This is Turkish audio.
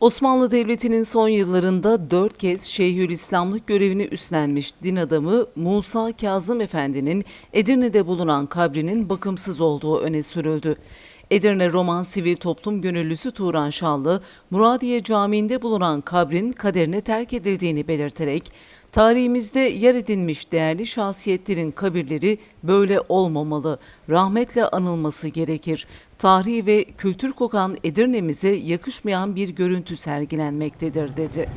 Osmanlı Devleti'nin son yıllarında dört kez Şeyhülislamlık görevini üstlenmiş din adamı Musa Kazım Efendi'nin Edirne'de bulunan kabrinin bakımsız olduğu öne sürüldü. Edirne Roman Sivil Toplum Gönüllüsü Turan Şallı, Muradiye Camii'nde bulunan kabrin kaderine terk edildiğini belirterek, tarihimizde yer edinmiş değerli şahsiyetlerin kabirleri böyle olmamalı, rahmetle anılması gerekir. Tarihi ve kültür kokan Edirne'mize yakışmayan bir görüntü sergilenmektedir dedi.